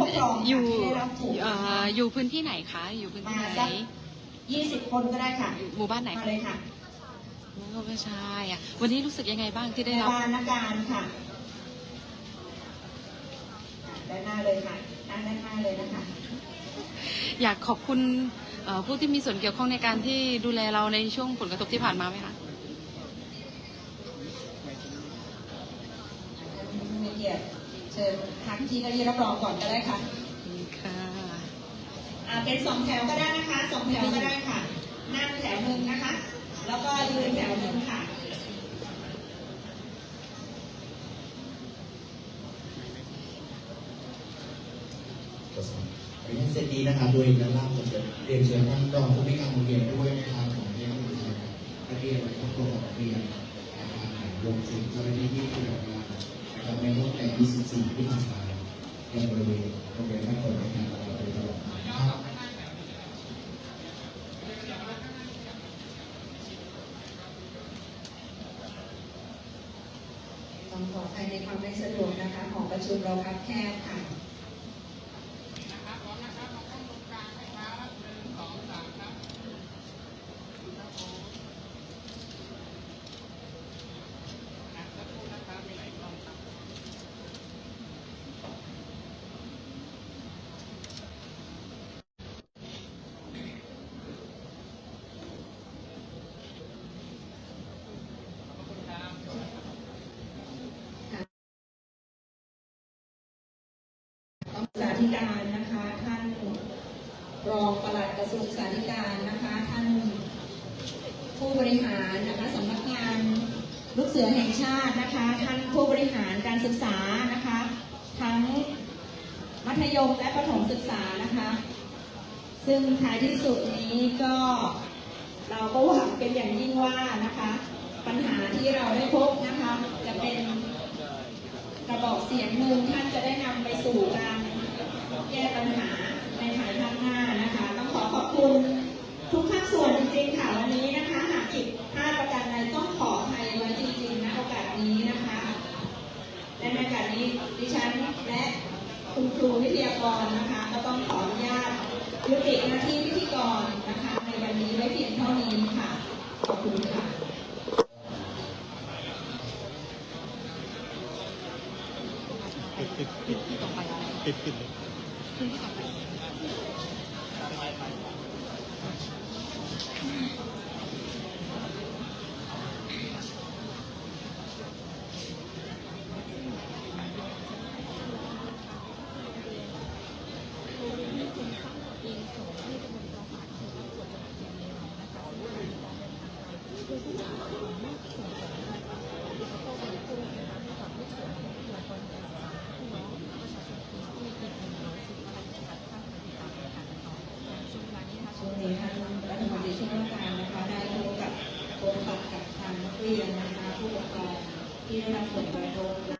ผู้ปกครองอยู่ที่ได้รับถูกเอ่ออยู่พื้นที่ไหนคะ อยู่พื้นที่มาไหนสักยี่สิบคนก็ได้ค่ะ หมู่บ้านไหนมาคะเลยค่ะก็ไม่ใช่อะวันนี้รู้สึกยังไงบ้างที่ได้รับบานอาการค่ะด้านหน้าเลยค่ะด้านด้านหน้าเลยนะคะ อยากขอบคุณเอ่อผู้ที่มีส่วนเกี่ยวข้องในการที่ดูแลเราในช่วงผลกระทบที่ผ่านมาไหมคะมีเกียรติเชิญทางที่เก้าอี้รับรองก่อนก็ได้ค่ะค่ะอ่าเป็นสองแถวก็ได้นะคะสองแถวก็ได้ค่ะ นั่งแถวหนึ่งนะคะ แล้วก็ยืนแถวหนึ่งค่ะตรวจสอบขออนุญาตเซตนี้นะครับโดยด้านล่างผมจะเรียนเชิญท่านรองผู้ในวยการโรงเรียนด้วยนะครับของเรียนผู้ชายนักเรียนและครอบครัวของนักเรียนนะครับรวมถึงเจ้าหน้าที่ที่ปฏิบัติงานนะครับในช่วงแต่24 ที่ผ่านมาในบริเวณโรงเรียนบ้านโป่งนการตลอดไปตลอดครับต้องขออภัยในความไม่สะดวกนะคะ ของประชุมเราครับแคบค่ะ ต้องศึกษาธิการนะคะท่านรองปลัดกระทรวงศึกษาธิการนะคะท่านผู้บริหารนะคะสำนักงานลูกเสือแห่งชาตินะคะ ท่านผู้บริหารการศึกษานะคะ ทั้งมัธยมและประถมศึกษานะคะ ซึ่งท้ายที่สุดนี้ก็เราก็หวังเป็นอย่างยิ่งว่านะคะ ปัญหาที่เราได้พบนะคะ จะเป็นกระบอกเสียงหนึ่งท่านจะได้นำไป ดิฉันและคุณครูวิทยากรนะคะ ก็ต้องขออนุญาตยุติหน้าที่พิธีกรนะคะ ในวันนี้ไว้เพียงเท่านี้ค่ะ ขอบคุณค่ะพื้นที่ต่อไปพื้นที่ต่อไป ช่วงนี้ท่านรัฐมนตรีช่วยว่าการนะคะได้พบกับพบปะกับทางนักเรียนนะคะผู้ปกครองที่ได้รับผลกระทบ